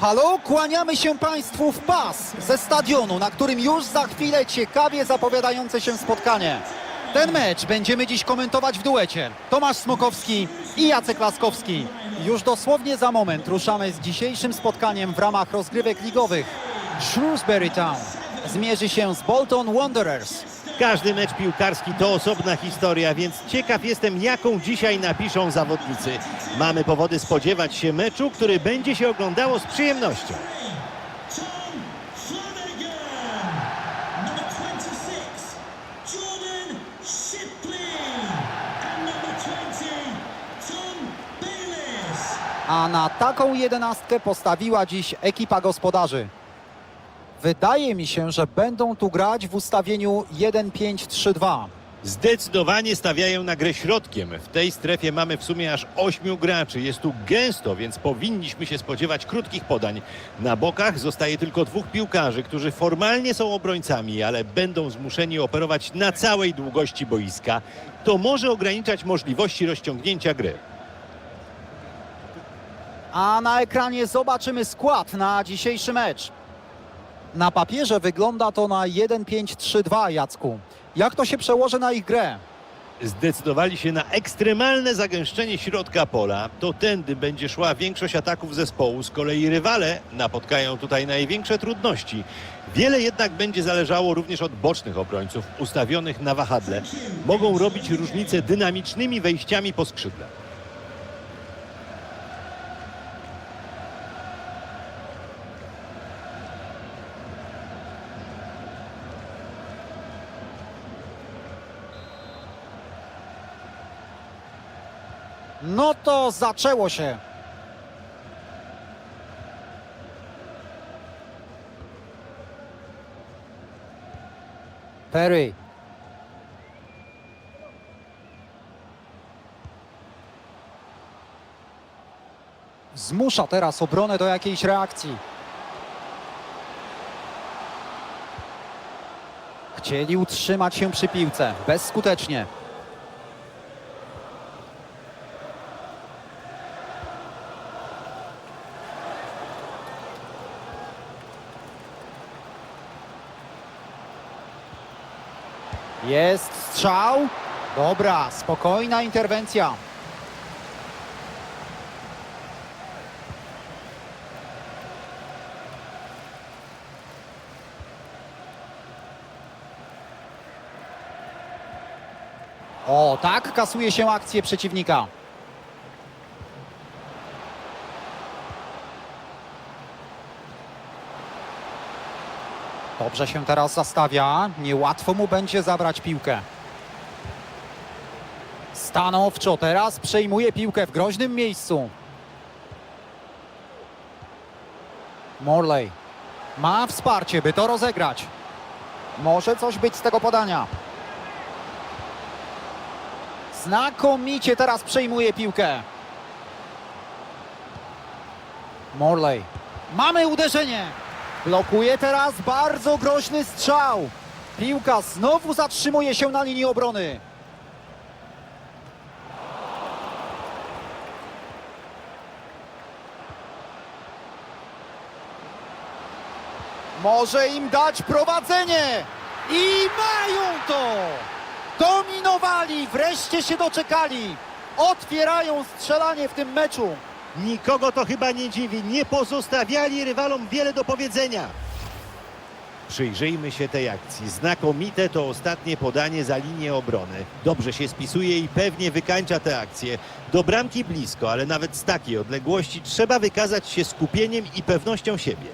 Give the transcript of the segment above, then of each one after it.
Halo, kłaniamy się Państwu w pas ze stadionu, na którym już za chwilę ciekawie zapowiadające się spotkanie. Ten mecz będziemy dziś komentować w duecie. Tomasz Smokowski i Jacek Laskowski. Już dosłownie za moment ruszamy z dzisiejszym spotkaniem w ramach rozgrywek ligowych. Shrewsbury Town zmierzy się z Bolton Wanderers. Każdy mecz piłkarski to osobna historia, więc ciekaw jestem, jaką dzisiaj napiszą zawodnicy. Mamy powody spodziewać się meczu, który będzie się oglądało z przyjemnością. Tom Flanagan. Number 26, Jordan Shipley. And number 20, Tom Bayliss. A na taką jedenastkę postawiła dziś ekipa gospodarzy. Wydaje mi się, że będą tu grać w ustawieniu 1-5-3-2. Zdecydowanie stawiają na grę środkiem. W tej strefie mamy w sumie aż ośmiu graczy. Jest tu gęsto, więc powinniśmy się spodziewać krótkich podań. Na bokach zostaje tylko dwóch piłkarzy, którzy formalnie są obrońcami, ale będą zmuszeni operować na całej długości boiska. To może ograniczać możliwości rozciągnięcia gry. A na ekranie zobaczymy skład na dzisiejszy mecz. Na papierze wygląda to na 1-5-3-2, Jacku. Jak to się przełoży na ich grę? zdecydowali się na ekstremalne zagęszczenie środka pola. To tędy będzie szła większość ataków zespołu. Z kolei rywale napotkają tutaj największe trudności. Wiele jednak będzie zależało również od bocznych obrońców ustawionych na wahadle. Mogą robić różnicę dynamicznymi wejściami po skrzydle. No to zaczęło się. Perry. Zmusza teraz obronę do jakiejś reakcji. Chcieli utrzymać się przy piłce. Bezskutecznie. Jest strzał. Dobra, spokojna interwencja. O, tak kasuje się akcję przeciwnika. Dobrze się teraz zastawia. Niełatwo mu będzie zabrać piłkę. Stanowczo teraz przejmuje piłkę w groźnym miejscu. Morley ma wsparcie, by to rozegrać. Może coś być z tego podania. Znakomicie teraz przejmuje piłkę. Morley. Mamy uderzenie. Blokuje teraz bardzo groźny strzał. Piłka znowu zatrzymuje się na linii obrony. Może im dać prowadzenie. I mają to. Dominowali, wreszcie się doczekali. Otwierają strzelanie w tym meczu. Nikogo to chyba nie dziwi. Nie pozostawiali rywalom wiele do powiedzenia. Przyjrzyjmy się tej akcji. Znakomite to ostatnie podanie za linię obrony. Dobrze się spisuje i pewnie wykańcza tę akcję. Do bramki blisko, ale nawet z takiej odległości trzeba wykazać się skupieniem i pewnością siebie.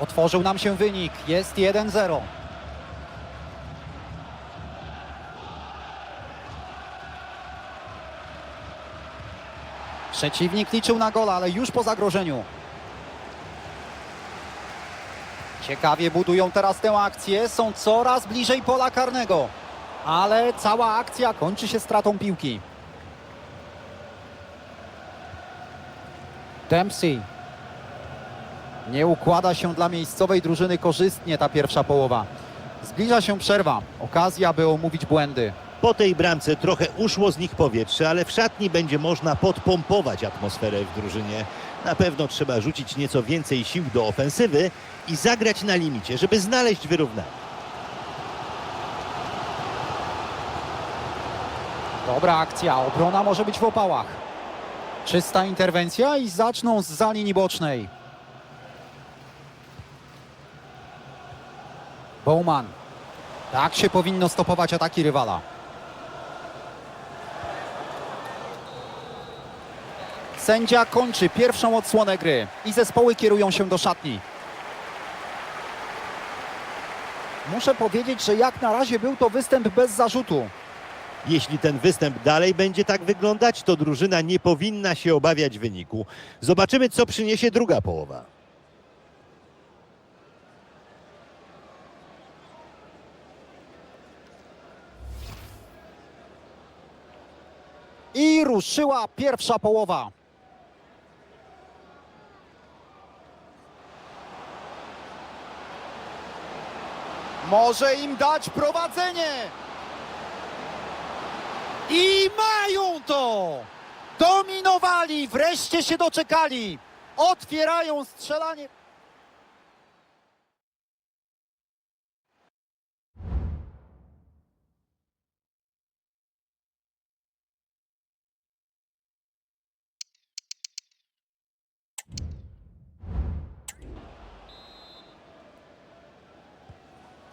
Otworzył nam się wynik. Jest 1-0. Przeciwnik liczył na gola, ale już po zagrożeniu. Ciekawie budują teraz tę akcję. Są coraz bliżej pola karnego. Ale cała akcja kończy się stratą piłki. Dempsey. Nie układa się dla miejscowej drużyny korzystnie ta pierwsza połowa. Zbliża się przerwa. Okazja, by omówić błędy. Po tej bramce trochę uszło z nich powietrze, ale w szatni będzie można podpompować atmosferę w drużynie. Na pewno trzeba rzucić nieco więcej sił do ofensywy i zagrać na limicie, żeby znaleźć wyrównanie. Dobra akcja, obrona może być w opałach. Czysta interwencja i zaczną z za linii bocznej. Bowman. Tak się powinno stopować ataki rywala. Sędzia kończy pierwszą odsłonę gry i zespoły kierują się do szatni. Muszę powiedzieć, że jak na razie był to występ bez zarzutu. Jeśli ten występ dalej będzie tak wyglądać, to drużyna nie powinna się obawiać wyniku. Zobaczymy, co przyniesie druga połowa. I ruszyła pierwsza połowa. Może im dać prowadzenie. I mają to! Dominowali, wreszcie się doczekali. Otwierają strzelanie.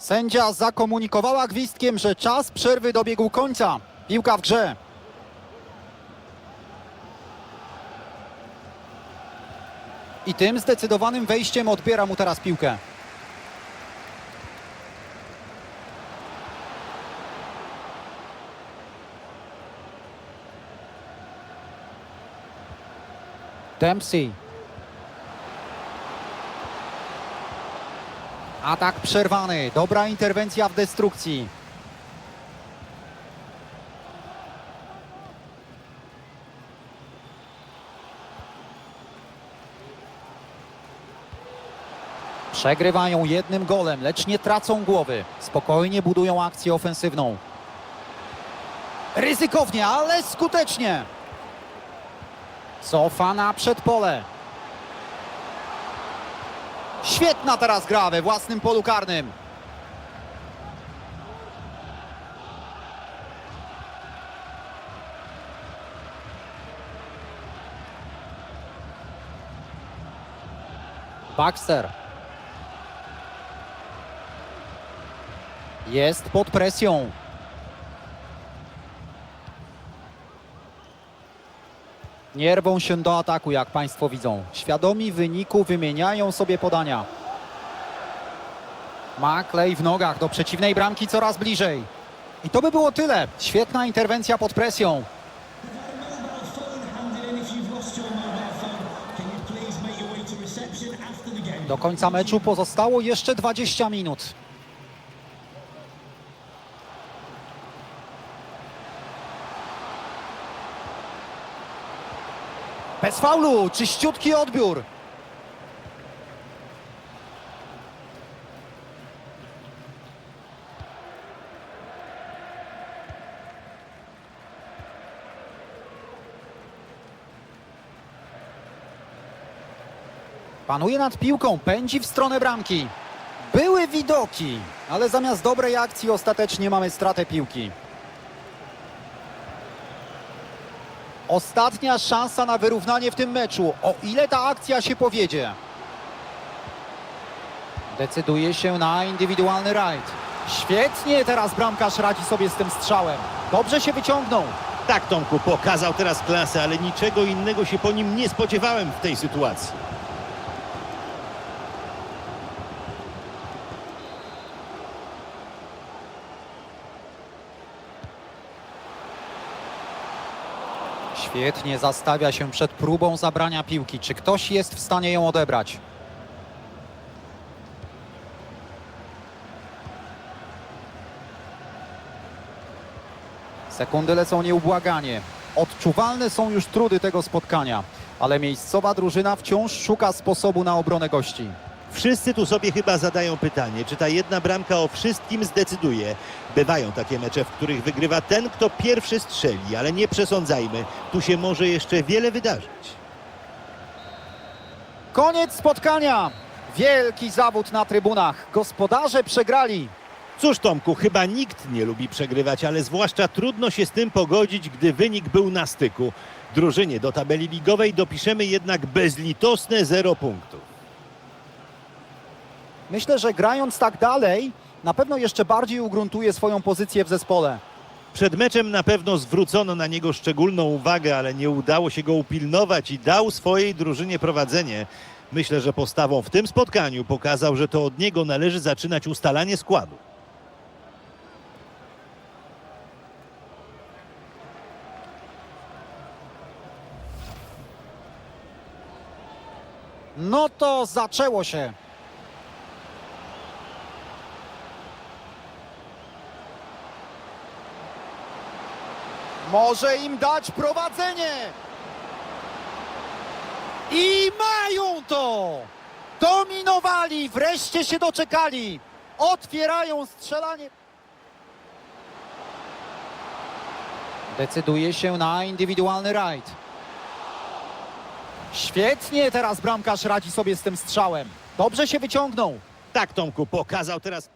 Sędzia zakomunikowała gwizdkiem, że czas przerwy dobiegł końca. Piłka w grze. I tym zdecydowanym wejściem odbiera mu teraz piłkę. Dempsey. Atak przerwany. Dobra interwencja w destrukcji. Przegrywają jednym golem, lecz nie tracą głowy. Spokojnie budują akcję ofensywną. Ryzykownie, ale skutecznie. Cofa na przedpole. Świetna teraz gra we własnym polu karnym. Baxter. Jest pod presją. Nie rwą się do ataku, jak Państwo widzą. Świadomi wyniku wymieniają sobie podania. Maklej w nogach do przeciwnej bramki coraz bliżej. I to by było tyle. Świetna interwencja pod presją. Do końca meczu pozostało jeszcze 20 minut. Bez faulu, czyściutki odbiór. Panuje nad piłką, pędzi w stronę bramki. Były widoki, ale zamiast dobrej akcji ostatecznie mamy stratę piłki. Ostatnia szansa na wyrównanie w tym meczu, o ile ta akcja się powiedzie. Decyduje się na indywidualny rajd. Świetnie teraz bramkarz radzi sobie z tym strzałem. Dobrze się wyciągnął. Tak, Tomku, pokazał teraz klasę, ale niczego innego się po nim nie spodziewałem w tej sytuacji. Świetnie zastawia się przed próbą zabrania piłki. Czy ktoś jest w stanie ją odebrać? Sekundy lecą nieubłaganie. Odczuwalne są już trudy tego spotkania, ale miejscowa drużyna wciąż szuka sposobu na obronę gości. Wszyscy tu sobie chyba zadają pytanie, czy ta jedna bramka o wszystkim zdecyduje. Bywają takie mecze, w których wygrywa ten, kto pierwszy strzeli, ale nie przesądzajmy, tu się może jeszcze wiele wydarzyć. Koniec spotkania. Wielki zawód na trybunach. Gospodarze przegrali. Cóż Tomku, chyba nikt nie lubi przegrywać, ale zwłaszcza trudno się z tym pogodzić, gdy wynik był na styku. Drużynie do tabeli ligowej dopiszemy jednak bezlitosne zero punktów. Myślę, że grając tak dalej, na pewno jeszcze bardziej ugruntuje swoją pozycję w zespole. Przed meczem na pewno zwrócono na niego szczególną uwagę, ale nie udało się go upilnować i dał swojej drużynie prowadzenie. Myślę, że postawą w tym spotkaniu pokazał, że to od niego należy zaczynać ustalanie składu. No to zaczęło się. Może im dać prowadzenie. I mają to! Dominowali, wreszcie się doczekali. Otwierają strzelanie. Decyduje się na indywidualny rajd. Świetnie teraz bramkarz radzi sobie z tym strzałem. Dobrze się wyciągnął. Tak, Tomku, pokazał teraz